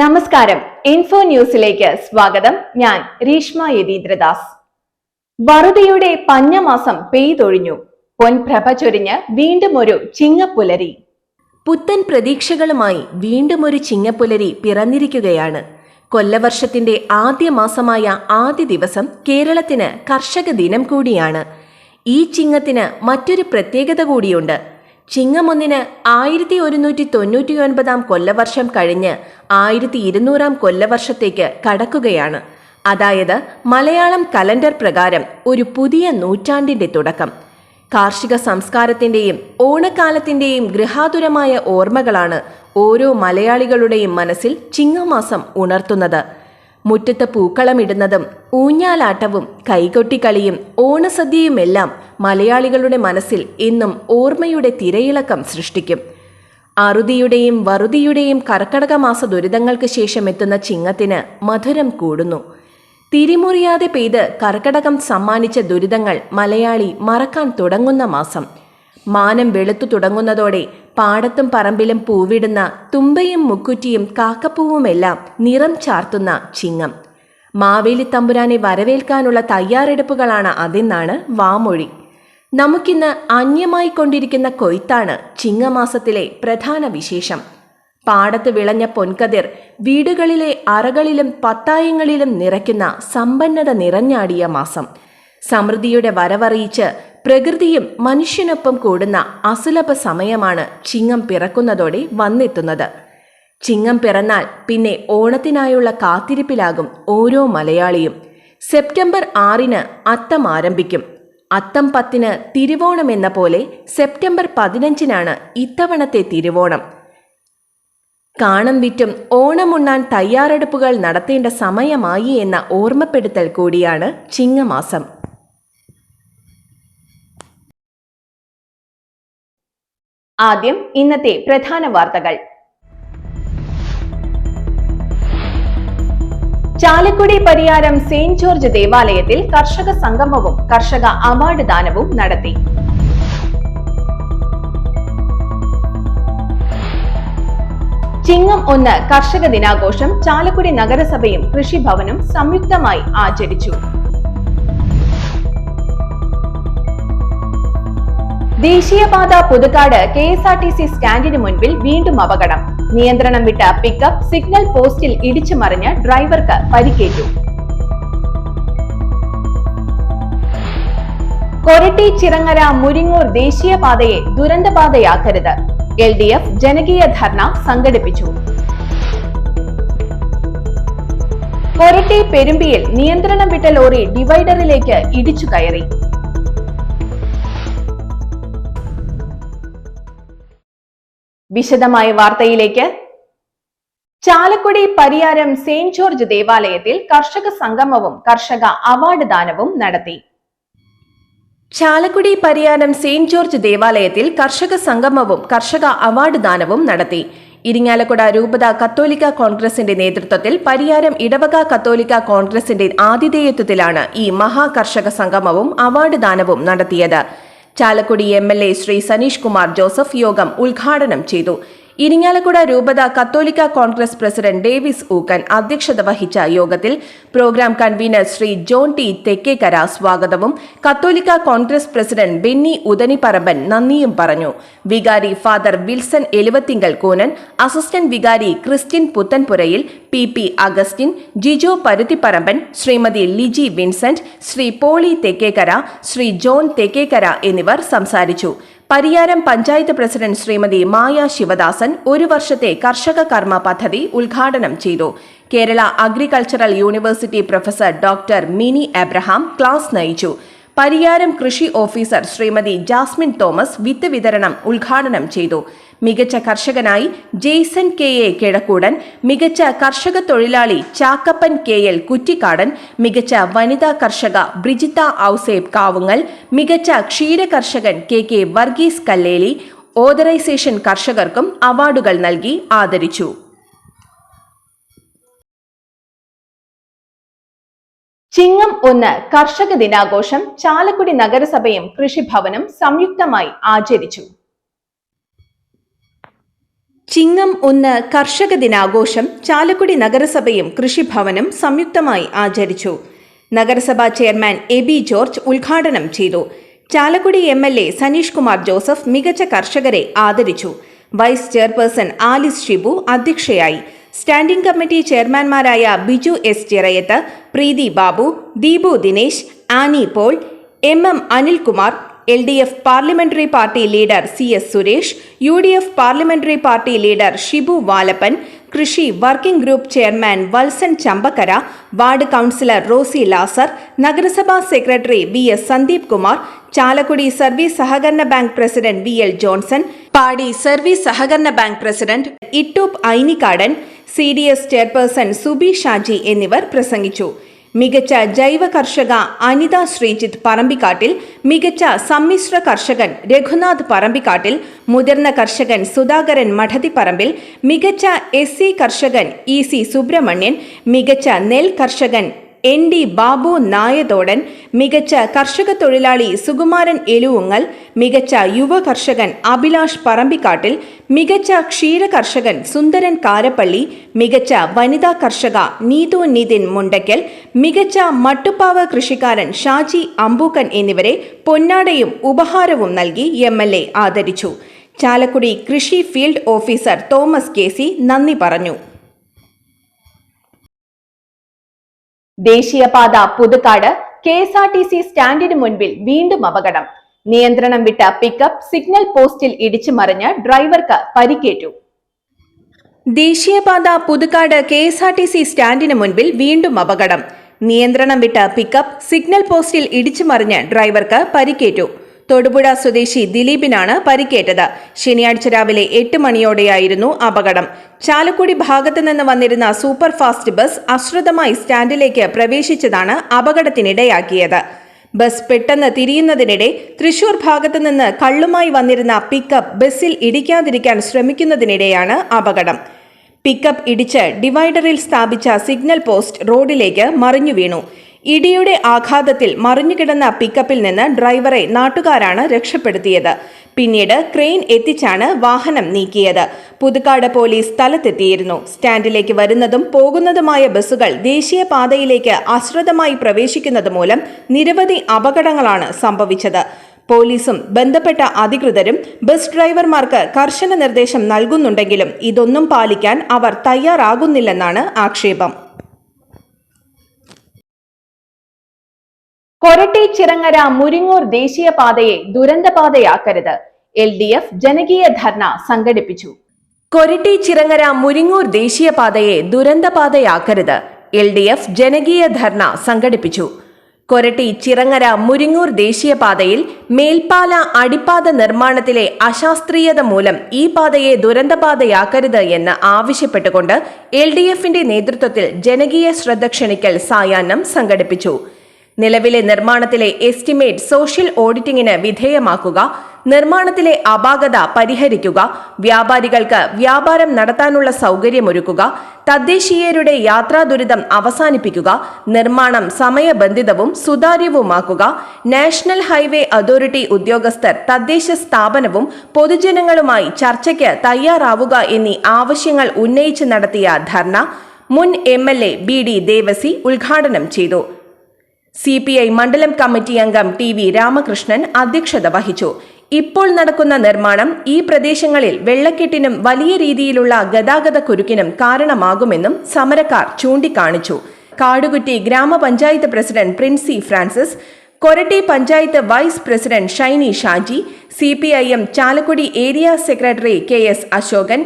നമസ്കാരം. ഇൻഫോ ന്യൂസിലേക്ക് സ്വാഗതം. ഞാൻ രീഷ്മ യതീന്ദ്രദാസ്. വറുതിയുടെ പഞ്ഞമാസം പെയ്തൊഴിഞ്ഞു. പൊൻപ്രഭ ചൊരിഞ്ഞ് വീണ്ടും ഒരു ചിങ്ങപ്പുലരി. പുത്തൻ പ്രതീക്ഷകളുമായി വീണ്ടും ഒരു ചിങ്ങപ്പുലരി പിറന്നിരിക്കുകയാണ്. കൊല്ലവർഷത്തിന്റെ ആദ്യ മാസമായ ആദ്യ ദിവസം കേരളത്തിന് കർഷക ദിനം കൂടിയാണ്. ഈ ചിങ്ങത്തിന് മറ്റൊരു പ്രത്യേകത കൂടിയുണ്ട്. ചിങ്ങം ഒന്നിന് ആയിരത്തി ഒരുന്നൂറ്റി തൊണ്ണൂറ്റി ഒൻപതാം കൊല്ലവർഷം കഴിഞ്ഞ് ആയിരത്തി ഇരുന്നൂറാം കൊല്ലവർഷത്തേക്ക് കടക്കുകയാണ്. അതായത് മലയാളം കലണ്ടർ പ്രകാരം ഒരു പുതിയ നൂറ്റാണ്ടിന്റെ തുടക്കം. കാർഷിക സംസ്കാരത്തിന്റെയും ഓണക്കാലത്തിന്റെയും ഗൃഹാതുരമായ ഓർമ്മകളാണ് ഓരോ മലയാളികളുടെയും മനസ്സിൽ ചിങ്ങമാസം ഉണർത്തുന്നത്. മുറ്റത്ത് പൂക്കളമിടുന്നതും ഊഞ്ഞാലാട്ടവും കൈകൊട്ടിക്കളിയും ഓണസദ്യയുമെല്ലാം മലയാളികളുടെ മനസ്സിൽ ഇന്നും ഓർമ്മയുടെ തിരയിളക്കം സൃഷ്ടിക്കും. അറുതിയുടെയും വറുതിയുടെയും കർക്കടക മാസ ദുരിതങ്ങൾക്ക് ശേഷം എത്തുന്ന ചിങ്ങത്തിന് മധുരം കൂടുന്നു. തിരിമുറിയാതെ പെയ്ത് കർക്കടകം സമ്മാനിച്ച ദുരിതങ്ങൾ മലയാളി മറക്കാൻ തുടങ്ങുന്ന മാസം. മാനം വെളുത്തു തുടങ്ങുന്നതോടെ പാടത്തും പറമ്പിലും പൂവിടുന്ന തുമ്പയും മുക്കുറ്റിയും കാക്കപ്പൂവുമെല്ലാം നിറം ചാർത്തുന്ന ചിങ്ങം. മാവേലി തമ്പുരാനെ വരവേൽക്കാനുള്ള തയ്യാറെടുപ്പുകളാണ് അതെന്നാണ് വാമൊഴി. നമുക്കിന്ന് അന്യമായി കൊണ്ടിരിക്കുന്ന കൊയ്ത്താണ് ചിങ്ങമാസത്തിലെ പ്രധാന വിശേഷം. പാടത്ത് വിളഞ്ഞ പൊൻകതിർ വീടുകളിലെ അറകളിലും പത്തായങ്ങളിലും നിറയ്ക്കുന്ന സമ്പന്നത നിറഞ്ഞാടിയ മാസം. സമൃദ്ധിയുടെ വരവറിയിച്ച് പ്രകൃതിയും മനുഷ്യനൊപ്പം കൂടുന്ന അസുലഭ സമയമാണ് ചിങ്ങം പിറക്കുന്നതോടെ വന്നെത്തുന്നത്. ചിങ്ങം പിറന്നാൽ പിന്നെ ഓണത്തിനായുള്ള കാത്തിരിപ്പിലാകും ഓരോ മലയാളിയും. സെപ്റ്റംബർ ആറിന് അത്തം ആരംഭിക്കും. അത്തം പത്തിന് തിരുവോണം എന്ന പോലെ സെപ്റ്റംബർ പതിനഞ്ചിനാണ് ഇത്തവണത്തെ തിരുവോണം. കാണം വിറ്റും ഓണമുണ്ണാൻ തയ്യാറെടുപ്പുകൾ നടത്തേണ്ട സമയമായി എന്ന ഓർമ്മപ്പെടുത്തൽ കൂടിയാണ് ചിങ്ങമാസം. ആദ്യം ഇന്നത്തെ പ്രധാന വാർത്തകൾ. ചാലക്കുടി പരിയാരം സെയിന്റ് ജോർജ് ദേവാലയത്തിൽ കർഷക സംഗമവും കർഷക അവാർഡ് ദാനവും നടത്തി. ചിങ്ങം ഒന്ന് കർഷക ദിനാഘോഷം ചാലക്കുടി നഗരസഭയും കൃഷിഭവനും സംയുക്തമായി ആചരിച്ചു. ദേശീയപാത Puthukkad K S R T C സ്റ്റാൻഡിന് മുൻപിൽ വീണ്ടും അപകടം. നിയന്ത്രണം വിട്ട പിക്കപ്പ് സിഗ്നൽ പോസ്റ്റിൽ ഇടിച്ചു മറിഞ്ഞ് ഡ്രൈവർക്ക് പരിക്കേറ്റു. കൊരട്ടി ചിറങ്ങര മുരിങ്ങൂർ ദേശീയപാതയെ ദുരന്തപാതയാക്കരുത് എൽ ഡി എഫ് ജനകീയ ധർണ സംഘടിപ്പിച്ചു. കൊരട്ടി പെരുമ്പിയിൽ നിയന്ത്രണം വിട്ട ലോറി ഡിവൈഡറിലേക്ക് ഇടിച്ചു കയറി. വിശദമായ വാർത്തയിലേക്ക്. ചാലക്കുടി പരിയാരം സെയിന്റ് ജോർജ് ദേവാലയത്തിൽ കർഷക സംഗമവും കർഷക അവാർഡ് ദാനവും നടത്തി. ചാലക്കുടി പരിയാരം സെയിന്റ് ജോർജ് ദേവാലയത്തിൽ കർഷക സംഗമവും കർഷക അവാർഡ് ദാനവും നടത്തി. ഇരിങ്ങാലക്കുട രൂപത കത്തോലിക്ക കോൺഗ്രസിന്റെ നേതൃത്വത്തിൽ പരിയാരം ഇടവക കത്തോലിക്ക കോൺഗ്രസിന്റെ ആതിഥേയത്വത്തിലാണ് ഈ മഹാകർഷക സംഗമവും അവാർഡ് ദാനവും നടത്തിയത്. Chalakudy M L A Shri Saneesh Kumar Joseph യോഗം ഉദ്ഘാടനം ചെയ്തു ഇരിങ്ങാലക്കുട രൂപത കത്തോലിക്ക കോൺഗ്രസ് പ്രസിഡന്റ് ഡേവിസ് ഊക്കൻ അധ്യക്ഷത വഹിച്ച യോഗത്തിൽ program convener Shri John T Thekkekkara സ്വാഗതവും Catholic Congress president Benny Udanipparamban നന്ദിയും പറഞ്ഞു. വികാരി father Wilson Eluvathingal Koonan assistant വികാരി Christian Puthenpurayil P P Augustine Jijo Paruthipparamban Shrimati Liji Vincent Shri Poly Thekkekara Shri John Thekkekara എന്നിവർ സംസാരിച്ചു. Pariyaram panchayat president Shrimati Maya Sivadasan ഒരു വർഷത്തെ കർഷക കർമ്മ പദ്ധതി ഉദ്ഘാടനം ചെയ്തു. Kerala agricultural university professor doctor Mini Abraham class നയിച്ചു. പരിയാരം കൃഷി ഓഫീസർ ശ്രീമതി ജാസ്മിൻ തോമസ് വിത്ത് വിതരണം ഉദ്ഘാടനം ചെയ്തു. മികച്ച കർഷകനായി ജെയ്സൺ കെ എ കിഴക്കൂടൻ മികച്ച കർഷക തൊഴിലാളി ചാക്കപ്പൻ കെ എൽ കുറ്റിക്കാടൻ മികച്ച വനിതാ കർഷക ബ്രിജിത്ത ഔസേബ് കാവുങ്ങൽ മികച്ച ക്ഷീര കർഷകൻ K K Varghese Kalleli authorisation കർഷകർക്കും അവാർഡുകൾ നൽകി ആദരിച്ചു. ചിങ്ങം ഒന്ന് കർഷക ദിനാഘോഷം ചാലക്കുടി നഗരസഭയും കൃഷിഭവനും സംയുക്തമായി ആചരിച്ചു. ചിങ്ങം ഒന്ന് കർഷക ദിനാഘോഷം ചാലക്കുടി നഗരസഭയും കൃഷിഭവനും സംയുക്തമായി ആചരിച്ചു. നഗരസഭാ ചെയർമാൻ എ ബി ജോർജ് ഉദ്ഘാടനം ചെയ്തു. Chalakudy M L A Saneesh Kumar Joseph മികച്ച കർഷകരെ ആദരിച്ചു. വൈസ് ചെയർപേഴ്സൺ ആലിസ് ഷിബു അധ്യക്ഷയായി. Standing committee ചെയർമാൻമാരായ Biju S Chirayath Preethi Babu Deepu Dinesh Annie Paul M M Anilkumar L D F parliamentary party leader C S Suresh U D F parliamentary party leader Shibu Valappan കൃഷി working group chairman Vatsan Chambakkara ward councillor Rosy Lazar നഗരസഭാ secretary V S Sandeep Kumar Chalakudy service സഹകരണ bank president V L Johnson Padi service സഹകരണ bank president Ittoop Ainikkadan C D S chairperson Subi Shaji എന്നിവർ പ്രസംഗിച്ചു. മികച്ച ജൈവ കർഷക അനിത ശ്രീജിത്ത് പറമ്പിക്കാട്ടിൽ മികച്ച സമ്മിശ്ര കർഷകൻ രഘുനാഥ് പറമ്പിക്കാട്ടിൽ മുതിർന്ന കർഷകൻ സുധാകരൻ മഠതിപ്പറമ്പിൽ മികച്ച എസ് കർഷകൻ ഇ സി സുബ്രഹ്മണ്യൻ മികച്ച നെൽ കർഷകൻ എൻ ഡി ബാബു നായതോടൻ മികച്ച കർഷക തൊഴിലാളി സുകുമാരൻ എലുവുങ്ങൽ മികച്ച യുവ കർഷകൻ അഭിലാഷ് പറമ്പിക്കാട്ടിൽ മികച്ച ക്ഷീര കർഷകൻ സുന്ദരൻ കാരപ്പള്ളി മികച്ച വനിതാ കർഷക നീതു നിതിൻ മുണ്ടയ്ക്കൽ മികച്ച മട്ടുപ്പാവ് കൃഷിക്കാരൻ ഷാജി അമ്പൂക്കൻ എന്നിവരെ പൊന്നാടയും ഉപഹാരവും നൽകി എം എൽ എ ആദരിച്ചു. ചാലക്കുടി കൃഷി field officer Thomas K C നന്ദി പറഞ്ഞു. ദേശീയപാത Puthukkad K S R T C സ്റ്റാൻഡിന് മുൻപിൽ വീണ്ടും അപകടം. നിയന്ത്രണം വിട്ട പിക്കപ്പ് സിഗ്നൽ പോസ്റ്റിൽ ഇടിച്ചു മറിഞ്ഞ് ഡ്രൈവർക്ക് പരിക്കേറ്റു. ദേശീയപാത Puthukkad K S R T C സ്റ്റാൻഡിന് മുൻപിൽ വീണ്ടും അപകടം. നിയന്ത്രണം വിട്ട പിക്കപ്പ് സിഗ്നൽ പോസ്റ്റിൽ ഇടിച്ചു മറിഞ്ഞ് ഡ്രൈവർക്ക് പരിക്കേറ്റു. തൊടുപുഴ സ്വദേശി ദിലീപിനാണ് പരിക്കേറ്റത്. ശനിയാഴ്ച രാവിലെ എട്ട് മണിയോടെയായിരുന്നു അപകടം. ചാലക്കുടി ഭാഗത്തു നിന്ന് വന്നിരുന്ന സൂപ്പർ ഫാസ്റ്റ് ബസ് അശ്രദ്ധമായി സ്റ്റാൻഡിലേക്ക് പ്രവേശിച്ചതാണ് അപകടത്തിനിടയാക്കിയത്. ബസ് പെട്ടെന്ന് തിരിയുന്നതിനിടെ തൃശൂർ ഭാഗത്തു നിന്ന് കള്ളുമായി വന്നിരുന്ന പിക്കപ്പ് ബസ്സിൽ ഇടിക്കാതിരിക്കാൻ ശ്രമിക്കുന്നതിനിടെയാണ് അപകടം. പിക്കപ്പ് ഇടിച്ച് ഡിവൈഡറിൽ സ്ഥാപിച്ച സിഗ്നൽ പോസ്റ്റ് റോഡിലേക്ക് മറിഞ്ഞു വീണു ഇടിയുടെ ആഘാതത്തിൽ മറിഞ്ഞുകിടന്ന പിക്കപ്പിൽ നിന്ന് ഡ്രൈവറെ നാട്ടുകാരാണ് രക്ഷപ്പെടുത്തിയത്. പിന്നീട് ക്രെയിൻ എത്തിച്ചാണ് വാഹനം നീക്കിയത്. പുതുക്കാട് പോലീസ് സ്ഥലത്തെത്തിയിരുന്നു. സ്റ്റാൻഡിലേക്ക് വരുന്നതും പോകുന്നതുമായ ബസ്സുകൾ ദേശീയപാതയിലേക്ക് അശ്രദ്ധമായി പ്രവേശിക്കുന്നത് മൂലം നിരവധി അപകടങ്ങളാണ് സംഭവിച്ചത്. പോലീസും ബന്ധപ്പെട്ട അധികൃതരും ബസ് ഡ്രൈവർമാർക്ക് കർശന നിർദ്ദേശം നൽകുന്നുണ്ടെങ്കിലും ഇതൊന്നും പാലിക്കാൻ അവർ തയ്യാറാകുന്നില്ലെന്നാണ് ആക്ഷേപം. കൊരട്ടി ചിറങ്ങര മുരിങ്ങൂർ ദേശീയപാതയെ ദുരന്തപാതയാക്കരുത് എൽ ഡി എഫ് ജനകീയ ധർണ സംഘടിപ്പിച്ചു. കൊരട്ടി ചിറങ്ങര മുരിങ്ങൂർ ദേശീയപാതയെ ദുരന്തപാതയാക്കരുത് എൽ ഡി എഫ് ജനകീയ ധർണ സംഘടിപ്പിച്ചു. കൊരട്ടി ചിറങ്ങര മുരിങ്ങൂർ ദേശീയപാതയിൽ മേൽപ്പാല അടിപ്പാത നിർമ്മാണത്തിലെ അശാസ്ത്രീയത മൂലം ഈ പാതയെ ദുരന്തപാതയാക്കരുത് എന്ന് ആവശ്യപ്പെട്ടുകൊണ്ട് എൽ ഡി എഫിന്റെ നേതൃത്വത്തിൽ ജനകീയ ശ്രദ്ധ ക്ഷണിക്കൽ സായാഹ്നം സംഘടിപ്പിച്ചു. നിലവിലെ നിർമ്മാണത്തിലെ എസ്റ്റിമേറ്റ് സോഷ്യൽ ഓഡിറ്റിംഗിന് വിധേയമാക്കുക നിർമ്മാണത്തിലെ അപാകത പരിഹരിക്കുക വ്യാപാരികൾക്ക് വ്യാപാരം നടത്താനുള്ള സൗകര്യമൊരുക്കുക തദ്ദേശീയരുടെ യാത്രാ ദുരിതം അവസാനിപ്പിക്കുക നിർമ്മാണം സമയബന്ധിതവും സുതാര്യവുമാക്കുക നാഷണൽ ഹൈവേ അതോറിറ്റി ഉദ്യോഗസ്ഥർ തദ്ദേശ സ്ഥാപനവും പൊതുജനങ്ങളുമായി ചർച്ചയ്ക്ക് തയ്യാറാവുക എന്നീ ആവശ്യങ്ങൾ ഉന്നയിച്ച് നടത്തിയ ധർണ മുൻ M L A B D Devasy ഉദ്ഘാടനം ചെയ്തു. സി പി ഐ മണ്ഡലം കമ്മിറ്റി അംഗം ടി വി രാമകൃഷ്ണൻ അധ്യക്ഷത വഹിച്ചു. ഇപ്പോൾ നടക്കുന്ന നിർമ്മാണം ഈ പ്രദേശങ്ങളിൽ വെള്ളക്കെട്ടിനും വലിയ രീതിയിലുള്ള ഗതാഗത കുരുക്കിനും കാരണമാകുമെന്നും സമരക്കാർ ചൂണ്ടിക്കാണിച്ചു. Kadukutty grama panchayat president Princy Francis Koratty panchayat vice president Shiny Shaji C P I M Chalakudy area secretary K S Ashokan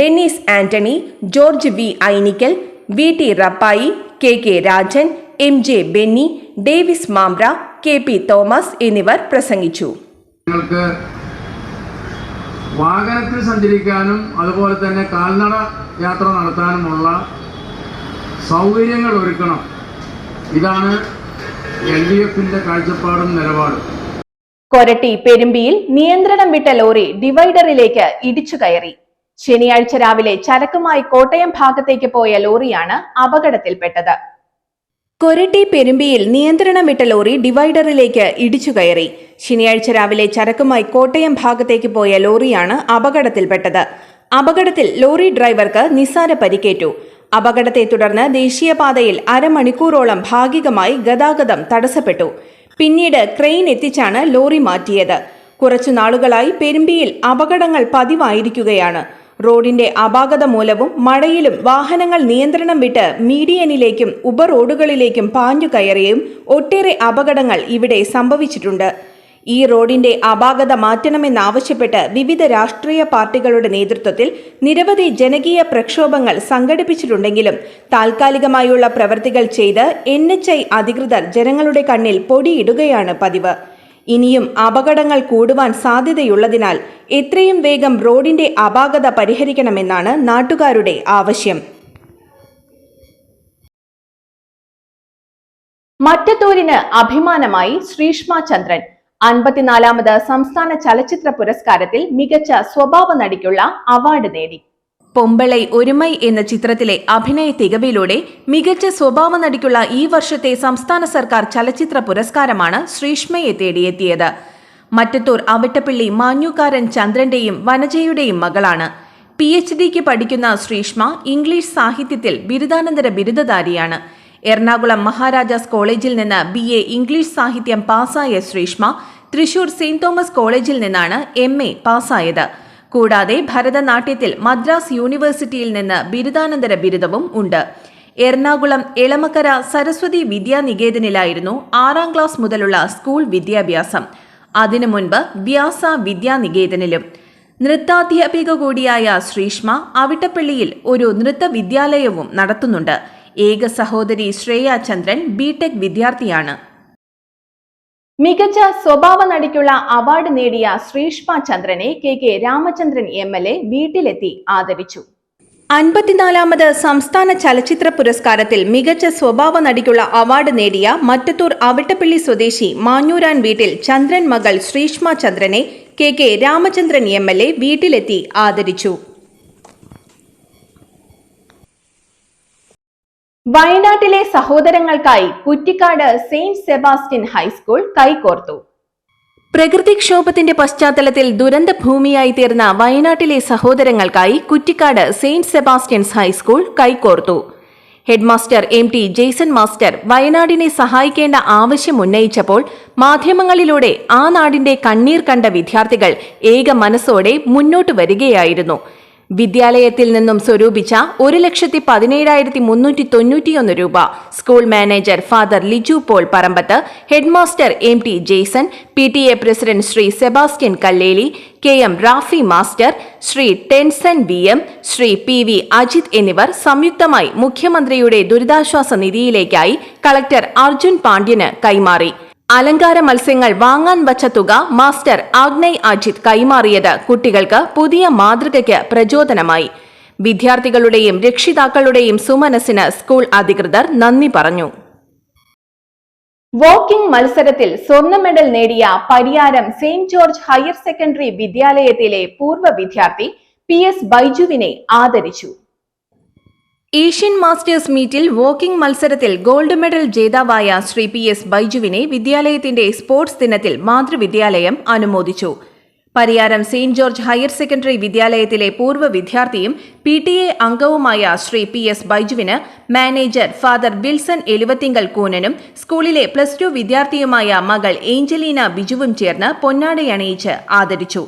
Dennis Antony George V Ainikkal V T Rappai K K Rajan M J Benny Davis Mambra K P Thomas എന്നിവർ പ്രസംഗിച്ചു. വാഹനത്തിൽ സഞ്ചരിക്കാനും അതുപോലെ തന്നെ കാൽനട യാത്ര നടത്താനുമുള്ള സൗകര്യങ്ങൾ ഒരുക്കണം. ഇതാണ് എൽ ഡി എഫിന്റെ കാഴ്ചപ്പാടും നിലപാടും. കൊരട്ടി പെരുമ്പിയിൽ നിയന്ത്രണം വിട്ട ലോറി ഡിവൈഡറിലേക്ക് ഇടിച്ചു കയറി. ശനിയാഴ്ച രാവിലെ ചരക്കുമായി കോട്ടയം ഭാഗത്തേക്ക് പോയ ലോറിയാണ് അപകടത്തിൽപ്പെട്ടത്. കൊരട്ടി പെരുമ്പിയിൽ നിയന്ത്രണം വിട്ട ലോറി ഡിവൈഡറിലേക്ക് ഇടിച്ചു കയറി. ശനിയാഴ്ച രാവിലെ ചരക്കുമായി കോട്ടയം ഭാഗത്തേക്ക് പോയ ലോറിയാണ് അപകടത്തിൽപ്പെട്ടത്. അപകടത്തിൽ ലോറി ഡ്രൈവർക്ക് നിസ്സാര പരിക്കേറ്റു. അപകടത്തെ തുടർന്ന് ദേശീയപാതയിൽ അരമണിക്കൂറോളം ഭാഗികമായി ഗതാഗതം തടസ്സപ്പെട്ടു. പിന്നീട് ക്രെയിൻ എത്തിച്ചാണ് ലോറി മാറ്റിയത്. കുറച്ചു നാളുകളായി പെരുമ്പിയിൽ അപകടങ്ങൾ പതിവായിരിക്കുകയാണ്. റോഡിന്റെ അപാകത മൂലവും മഴയിലും വാഹനങ്ങൾ നിയന്ത്രണം വിട്ട് മീഡിയനിലേക്കും ഉപറോഡുകളിലേക്കും പാഞ്ഞു കയറിയും ഒട്ടേറെ അപകടങ്ങൾ ഇവിടെ സംഭവിച്ചിട്ടുണ്ട്. ഈ റോഡിന്റെ അപാകത മാറ്റണമെന്നാവശ്യപ്പെട്ട് വിവിധ രാഷ്ട്രീയ പാർട്ടികളുടെ നേതൃത്വത്തിൽ നിരവധി ജനകീയ പ്രക്ഷോഭങ്ങൾ സംഘടിപ്പിച്ചിട്ടുണ്ടെങ്കിലും താൽക്കാലികമായുള്ള പ്രവൃത്തികൾ ചെയ്ത് എൻ അധികൃതർ ജനങ്ങളുടെ കണ്ണിൽ പൊടിയിടുകയാണ് പതിവ്. ഇനിയും അപകടങ്ങൾ കൂടുവാൻ സാധ്യതയുള്ളതിനാൽ എത്രയും വേഗം റോഡിന്റെ അപാകത പരിഹരിക്കണമെന്നാണ് നാട്ടുകാരുടെ ആവശ്യം. മറ്റത്തൂരിന് അഭിമാനമായി ശ്രീഷ്മ ചന്ദ്രൻ. അൻപത്തിനാലാമത് സംസ്ഥാന ചലച്ചിത്ര പുരസ്കാരത്തിൽ മികച്ച സ്വഭാവ നടിക്കുള്ള അവാർഡ് നേടി. പൊമ്പളൈ ഒരുമൈ എന്ന ചിത്രത്തിലെ അഭിനയ തികവിലൂടെ മികച്ച സ്വഭാവ നടിക്കുള്ള ഈ വർഷത്തെ സംസ്ഥാന സർക്കാർ ചലച്ചിത്ര പുരസ്കാരമാണ് ശ്രീഷ്മയെ തേടിയെത്തിയത്. മറ്റത്തൂർ അവട്ടപ്പള്ളി മാഞ്ഞുകാരൻ ചന്ദ്രന്റെയും വനജയുടെയും മകളാണ്. പി എച്ച് ഡിക്ക് പഠിക്കുന്ന ശ്രീഷ്മ ഇംഗ്ലീഷ് സാഹിത്യത്തിൽ ബിരുദാനന്തര ബിരുദധാരിയാണ്. എറണാകുളം മഹാരാജാസ് കോളേജിൽ നിന്ന് ബി എ ഇംഗ്ലീഷ് സാഹിത്യം പാസ്സായ ശ്രീഷ്മ തൃശൂർ സെയിന്റ് തോമസ് കോളേജിൽ നിന്നാണ് എം എ പാസ്സായത്. കൂടാതെ ഭരതനാട്യത്തിൽ മദ്രാസ് യൂണിവേഴ്സിറ്റിയിൽ നിന്ന് ബിരുദാനന്തര ബിരുദവും ഉണ്ട്. എറണാകുളം എളമക്കര സരസ്വതി വിദ്യാനികേതനിലായിരുന്നു ആറാം ക്ലാസ് മുതലുള്ള സ്കൂൾ വിദ്യാഭ്യാസം. അതിനു മുൻപ് വ്യാസ വിദ്യാനികേതനിലും. നൃത്താധ്യാപിക കൂടിയായ ശ്രീഷ്മ അവിട്ടപ്പള്ളിയിൽ ഒരു നൃത്ത വിദ്യാലയവും നടത്തുന്നുണ്ട്. ഏക സഹോദരി ശ്രേയ ചന്ദ്രൻ ബിടെക് വിദ്യാർത്ഥിയാണ്. മികച്ച സ്വഭാവ നടിക്കുള്ള അവാർഡ് നേടിയ ശ്രീഷ്മ ചന്ദ്രനെ K K Ramachandran M L A വീട്ടിലെത്തി ആദരിച്ചു. അൻപത്തിനാലാമത് സംസ്ഥാന ചലച്ചിത്ര പുരസ്കാരത്തിൽ മികച്ച സ്വഭാവ നടിക്കുള്ള അവാർഡ് നേടിയ മറ്റത്തൂർ അവിട്ടപ്പള്ളി സ്വദേശി മാഞ്ഞൂരാൻ വീട്ടിൽ ചന്ദ്രൻ മകൾ ശ്രീഷ്മ ചന്ദ്രനെ K K Ramachandran M L A വീട്ടിലെത്തി ആദരിച്ചു. വയനാട്ടിലെ സഹോദരങ്ങൾക്കായി Kuttikkad saint Sebastian high school കൈകോർത്തു. പ്രകൃതിക്ഷോഭത്തിന്റെ പശ്ചാത്തലത്തിൽ ദുരന്ത ഭൂമിയായി തീർന്ന വയനാട്ടിലെ സഹോദരങ്ങൾക്കായി Kuttikkad saint Sebastian's high school കൈകോർത്തു. Headmaster M T Jaison master വയനാടിനെ സഹായിക്കേണ്ട ആവശ്യം ഉന്നയിച്ചപ്പോൾ മാധ്യമങ്ങളിലൂടെ ആ നാടിന്റെ കണ്ണീർ കണ്ട വിദ്യാർത്ഥികൾ ഏക മനസ്സോടെ മുന്നോട്ട് വരികയായിരുന്നു. വിദ്യാലയത്തിൽ നിന്നും സ്വരൂപിച്ച ഒരു ലക്ഷത്തി പതിനേഴായിരത്തി മുന്നൂറ്റി തൊണ്ണൂറ്റിയൊന്ന് രൂപ. School manager father Liju Paul Parambath headmaster M T Jaison P T A president Sree Sebastian Kalleli K M Rafi master Sree Tenson V M Sree P V Ajith എന്നിവർ സംയുക്തമായി മുഖ്യമന്ത്രിയുടെ ദുരിതാശ്വാസ നിധിയിലേക്കായി കളക്ടർ അർജുൻ പാണ്ഡ്യന് കൈമാറി. അലങ്കാര മത്സ്യങ്ങൾ വാങ്ങാൻ വച്ച തുക മാസ്റ്റർ ആഗ്നയ് അജിത് കൈമാറിയത് കുട്ടികൾക്ക് പുതിയ മാതൃകയ്ക്ക് പ്രചോദനമായി. വിദ്യാർത്ഥികളുടെയും രക്ഷിതാക്കളുടെയും സുമനസിന് സ്കൂൾ അധികൃതർ നന്ദി പറഞ്ഞു. വോക്കിംഗ് മത്സരത്തിൽ സ്വർണ മെഡൽ നേടിയ Pariyaram Saint George higher secondary വിദ്യാലയത്തിലെ പൂർവ വിദ്യാർത്ഥി പി എസ് ബൈജുവിനെ ആദരിച്ചു. ഏഷ്യൻ മാസ്റ്റേഴ്സ് മീറ്റിൽ വോക്കിംഗ് മത്സരത്തിൽ ഗോൾഡ് മെഡൽ ജേതാവായ ശ്രീ പി എസ് ബൈജുവിനെ വിദ്യാലയത്തിന്റെ സ്പോർട്സ് ദിനത്തിൽ മാതൃവിദ്യാലയം അനുമോദിച്ചു. Pariyaram saint George higher secondary വിദ്യാലയത്തിലെ പൂർവ വിദ്യാർത്ഥിയും പി ടി എ അംഗവുമായ ശ്രീ പി എസ് ബൈജുവിന് മാനേജർ ഫാദർ വിൽസൺ എലുവത്തിങ്കൽ കൂനനും സ്കൂളിലെ പ്ലസ് ടു വിദ്യാർത്ഥിയുമായ മകൾ ഏഞ്ചലീന ബിജുവും ചേർന്ന് പൊന്നാടയണിയിച്ച് ആദരിച്ചു.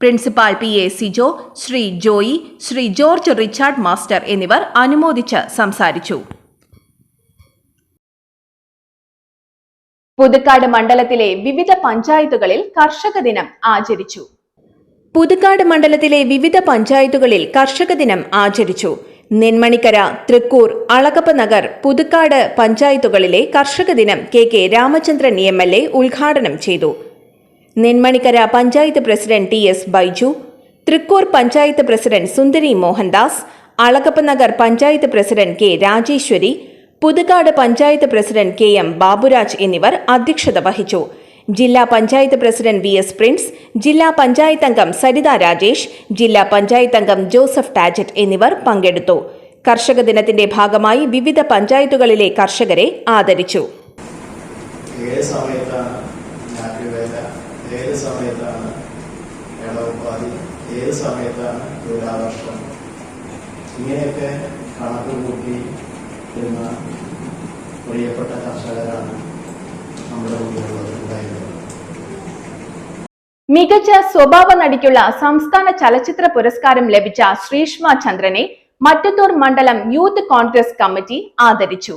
Principal P A Sijo Sree Joy Sree George Richard master എന്നിവർ അനുമോദിച്ച് സംസാരിച്ചു. പുതുക്കാട് മണ്ഡലത്തിലെ വിവിധ പഞ്ചായത്തുകളിൽ കർഷക ദിനം ആചരിച്ചു. പുതുക്കാട് മണ്ഡലത്തിലെ വിവിധ പഞ്ചായത്തുകളിൽ കർഷക ദിനം ആചരിച്ചു. നെന്മണിക്കര തൃക്കൂർ അളകപ്പ നഗർ പുതുക്കാട് പഞ്ചായത്തുകളിലെ കർഷക ദിനം K K Ramachandran M L A ഉദ്ഘാടനം ചെയ്തു. Nenmanikkara panchayat president T S Baiju Thrikkur panchayat president Sundari Mohandas Alagappa Nagar panchayat president K Rajeshwari Puthukkad panchayat president K M Baburaj എന്നിവർ അധ്യക്ഷത വഹിച്ചു. ജില്ലാ panchayat president V S Prince ജില്ലാ പഞ്ചായത്ത് അംഗം സരിത രാജേഷ് ജില്ലാ പഞ്ചായത്ത് അംഗം ജോസഫ് ടാജറ്റ് എന്നിവർ പങ്കെടുത്തു. കർഷക ദിനത്തിന്റെ ഭാഗമായി വിവിധ പഞ്ചായത്തുകളിലെ കർഷകരെ ആദരിച്ചു. സമയത്താണ് ഏത് സമയത്താണ് ഇടവപ്പാതി ഏത് സമയത്താണ് തുലാവർഷം ഇങ്ങനെയൊക്കെ കണക്ക് കൂട്ടി എന്ന പ്രിയപ്പെട്ട കർഷകരാണ് നമ്മുടെ മുന്നിലുള്ളത്. ഉണ്ടായിരുന്നത് മികച്ച സ്വഭാവ നടിക്കുള്ള സംസ്ഥാന ചലച്ചിത്ര പുരസ്കാരം ലഭിച്ച ശ്രീഷ്മ ചന്ദ്രനെ മറ്റത്തൂർ മണ്ഡലം യൂത്ത് കോൺഗ്രസ് കമ്മിറ്റി ആദരിച്ചു.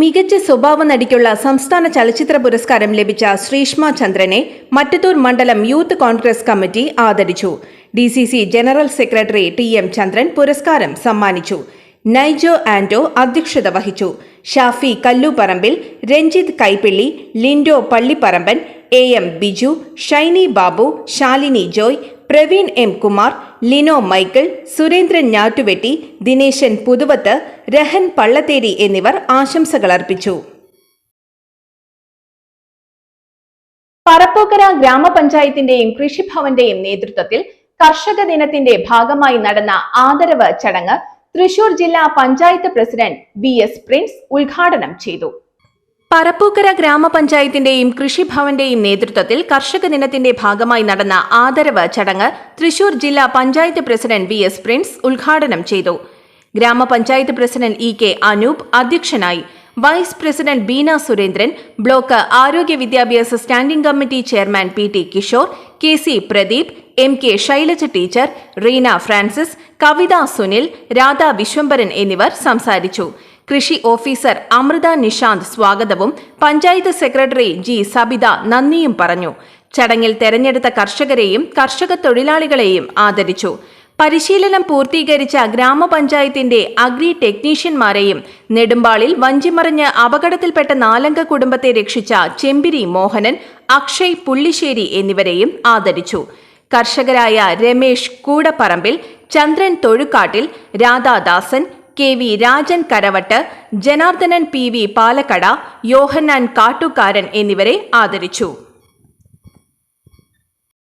മികച്ച സ്വഭാവ നടിക്കുള്ള സംസ്ഥാന ചലച്ചിത്ര പുരസ്കാരം ലഭിച്ച ശ്രീഷ്മ ചന്ദ്രനെ മറ്റത്തൂർ മണ്ഡലം യൂത്ത് കോൺഗ്രസ് കമ്മിറ്റി ആദരിച്ചു. D C C general secretary T M Chandran പുരസ്കാരം സമ്മാനിച്ചു. നൈജോ ആൻഡോ അധ്യക്ഷത വഹിച്ചു. Shafi Kalluparambil Ranjith Kaippilly Lindo Pallipparamban A M Biju Shiny Babu Shalini Joy Praveen M Kumar Lino Michael Surendran Njattuvetty Dineshan Puthuvath Rahan Pallatheri എന്നിവർ ആശംസകൾ അർപ്പിച്ചു. പറപ്പൂക്കര ഗ്രാമപഞ്ചായത്തിന്റെയും കൃഷിഭവന്റെയും നേതൃത്വത്തിൽ കർഷക ദിനത്തിന്റെ ഭാഗമായി നടന്ന ആദരവ് ചടങ്ങ് തൃശൂർ ജില്ലാ panchayat president V S Prince ഉദ്ഘാടനം ചെയ്തു. പറപ്പൂക്കര ഗ്രാമപഞ്ചായത്തിന്റെയും കൃഷിഭവന്റെയും നേതൃത്വത്തിൽ കർഷക ദിനത്തിന്റെ ഭാഗമായി നടന്ന ആദരവ് ചടങ്ങ് തൃശൂർ ജില്ലാ panchayat president V S Prince ഉദ്ഘാടനം ചെയ്തു. Grama panchayat president E K Anoop അധ്യക്ഷനായി vice president Beena Surendran block ആരോഗ്യ വിദ്യാഭ്യാസ standing committee chairman P T Kishore K C Pradeep M K Shailaja teacher Reena Francis Kavitha Sunil Radha Viswambharan എന്നിവർ സംസാരിച്ചു. കൃഷി officer Amrita Nishant സ്വാഗതവും panchayat secretary G Sabitha നന്ദിയും പറഞ്ഞു. ചടങ്ങിൽ തെരഞ്ഞെടുത്ത കർഷകരെയും കർഷക തൊഴിലാളികളെയും ആദരിച്ചു. പരിശീലനം പൂർത്തീകരിച്ച ഗ്രാമപഞ്ചായത്തിന്റെ അഗ്രി ടെക്നീഷ്യന്മാരെയും നെടുമ്പാളിൽ വഞ്ചിമറിഞ്ഞ് അപകടത്തിൽപ്പെട്ട നാലംഗ കുടുംബത്തെ രക്ഷിച്ച ചെമ്പിരി മോഹനൻ അക്ഷയ് പുള്ളിശ്ശേരി എന്നിവരെയും ആദരിച്ചു. കർഷകരായ Ramesh Koodaparambil Chandran Thozhukkattil Radhadasan K V Rajan Karavattu Janardhanan P V Palakkada Yohannan Kattukaran എന്നിവരെ ആദരിച്ചു.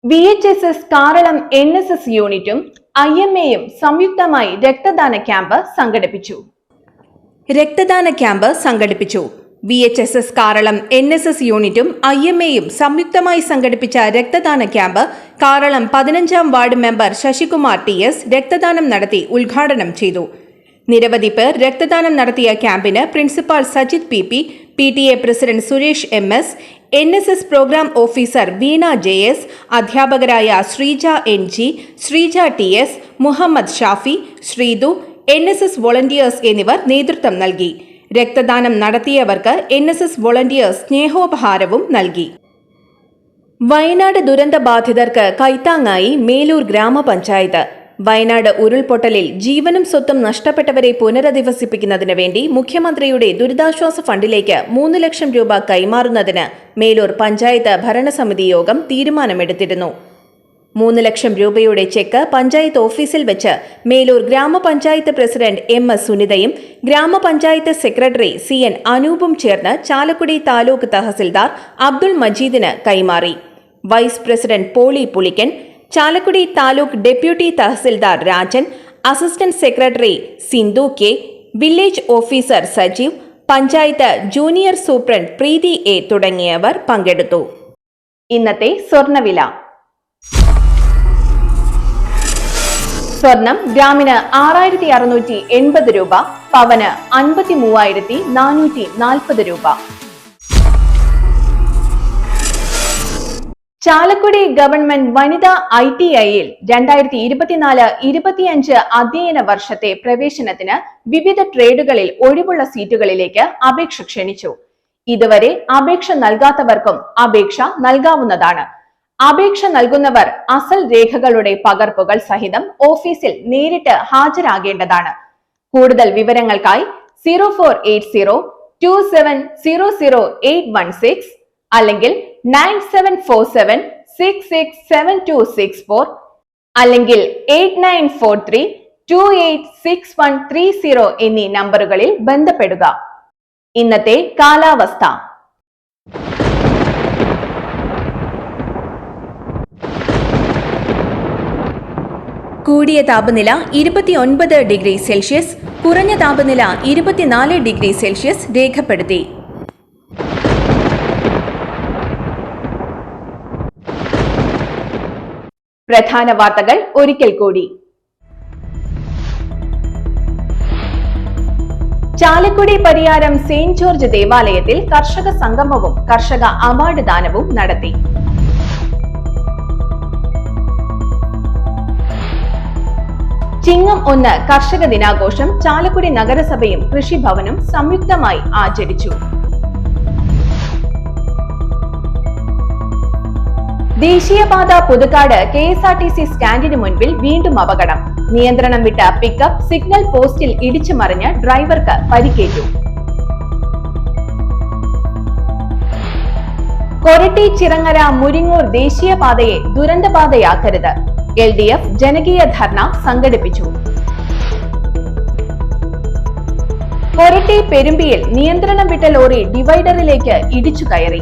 V H S S Karalam N S S യൂണിറ്റും ഐ എം എയും സംയുക്തമായി രക്തദാന ക്യാമ്പ് സംഘടിപ്പിച്ചു. രക്തദാന ക്യാമ്പ് സംഘടിപ്പിച്ചു. V H S S Karalam N S S യൂണിറ്റും ഐ എം എയും സംയുക്തമായി സംഘടിപ്പിച്ച രക്തദാന ക്യാമ്പ് കാറളം പതിനഞ്ചാം ward member Sasikumar T S രക്തദാനം നടത്തി ഉദ്ഘാടനം ചെയ്തു. നിരവധി പേർ രക്തദാനം നടത്തിയ ക്യാമ്പിന് principal Sajith P P P T A president Suresh M S N S S program officer Veena J S അധ്യാപകരായ Sreeja N G Sreeja T S Muhammad Shafi Sreethu N S S volunteers എന്നിവർ നേതൃത്വം നൽകി. രക്തദാനം നടത്തിയവർക്ക് N S S volunteers സ്നേഹോപഹാരവും നൽകി. വയനാട് ദുരന്ത ബാധിതർക്ക് കൈത്താങ്ങായി മേലൂർ ഗ്രാമപഞ്ചായത്ത്. വയനാട് ഉരുൾപൊട്ടലിൽ ജീവനും സ്വത്തും നഷ്ടപ്പെട്ടവരെ പുനരധിവസിപ്പിക്കുന്നതിന് വേണ്ടി മുഖ്യമന്ത്രിയുടെ ദുരിതാശ്വാസ ഫണ്ടിലേക്ക് മൂന്ന് ലക്ഷം രൂപ കൈമാറുന്നതിന് മേലൂർ പഞ്ചായത്ത് ഭരണസമിതി യോഗം തീരുമാനമെടുത്തിരുന്നു. മൂന്ന് ലക്ഷം രൂപയുടെ ചെക്ക് പഞ്ചായത്ത് ഓഫീസിൽ വെച്ച് മേലൂർ ഗ്രാമപഞ്ചായത്ത് പ്രസിഡന്റ് എം എസ് സുനിതയും ഗ്രാമപഞ്ചായത്ത് സെക്രട്ടറി സി എൻ അനൂപും ചേർന്ന് ചാലക്കുടി താലൂക്ക് തഹസിൽദാർ അബ്ദുൾ മജീദിന് കൈമാറി. Vice president Poly Pulikkan Chalakudy taluk deputy tahsildar Rajan assistant secretary Sindhu K village officer Sajeev panchayat junior superintendent Preethi A തുടങ്ങിയവർ പങ്കെടുത്തു. ഇന്നത്തെ സ്വർണവില. സ്വർണം ഗ്രാമിന് ആറായിരത്തി അറുന്നൂറ്റി എൺപത് രൂപ പവന് അൻപത്തി മൂവായിരത്തി നാനൂറ്റി നാൽപ്പത് രൂപ. ചാലക്കുടി ഗവൺമെന്റ് വനിതാ ഐ ടി ഐയിൽ രണ്ടായിരത്തി ഇരുപത്തിനാല് ഇരുപത്തിയഞ്ച് അധ്യയന വർഷത്തെ പ്രവേശനത്തിന് വിവിധ ട്രേഡുകളിൽ ഒഴിവുള്ള സീറ്റുകളിലേക്ക് അപേക്ഷ ക്ഷണിച്ചു. ഇതുവരെ അപേക്ഷ നൽകാത്തവർക്കും അപേക്ഷ നൽകാവുന്നതാണ്. അപേക്ഷ നൽകുന്നവർ അസൽ രേഖകളുടെ പകർപ്പുകൾ സഹിതം ഓഫീസിൽ നേരിട്ട് ഹാജരാകേണ്ടതാണ്. കൂടുതൽ വിവരങ്ങൾക്കായി zero four eight zero two seven zero zero eight one six അല്ലെങ്കിൽ nine seven four seven six six seven two six four അല്ലെങ്കിൽ eight nine four three two eight six one three zero എന്നീ നമ്പറുകളിൽ ബന്ധപ്പെടുക. ഇന്നത്തെ കാലാവസ്ഥ. കൂടിയ താപനില ഇരുപത്തിയൊൻപത് ഡിഗ്രി സെൽഷ്യസ് കുറഞ്ഞ താപനില ഇരുപത്തിനാല് ഡിഗ്രി സെൽഷ്യസ് രേഖപ്പെടുത്തി. പ്രധാന വാർത്തകൾ ഒരിക്കൽ കൂടി. ചാലക്കുടി പരിയാരം സെയിന്റ് ജോർജ് ദേവാലയത്തിൽ കർഷക സംഗമവും കർഷക അവാർഡ് ദാനവും നടത്തി. ചിങ്ങം ഒന്ന് കർഷക ദിനാഘോഷം ചാലക്കുടി നഗരസഭയും കൃഷിഭവനും സംയുക്തമായി ആചരിച്ചു. ദേശീയപാത Puthukkad K S R T C സ്റ്റാൻഡിന് മുൻപിൽ വീണ്ടും അപകടം. നിയന്ത്രണം വിട്ട പിക്കപ്പ് സിഗ്നൽ പോസ്റ്റിൽ ഇടിച്ചു മറിഞ്ഞ് ഡ്രൈവർക്ക് പരിക്കേറ്റു. കൊരട്ടി ചിറങ്ങര മുരിങ്ങൂർ ദേശീയപാതയെ ദുരന്തപാതയാക്കരുത് എൽ ഡി എഫ് ജനകീയ ധർണ സംഘടിപ്പിച്ചു. കൊരട്ടി പെരുമ്പിയിൽ നിയന്ത്രണം വിട്ട ലോറി ഡിവൈഡറിലേക്ക് ഇടിച്ചു കയറി.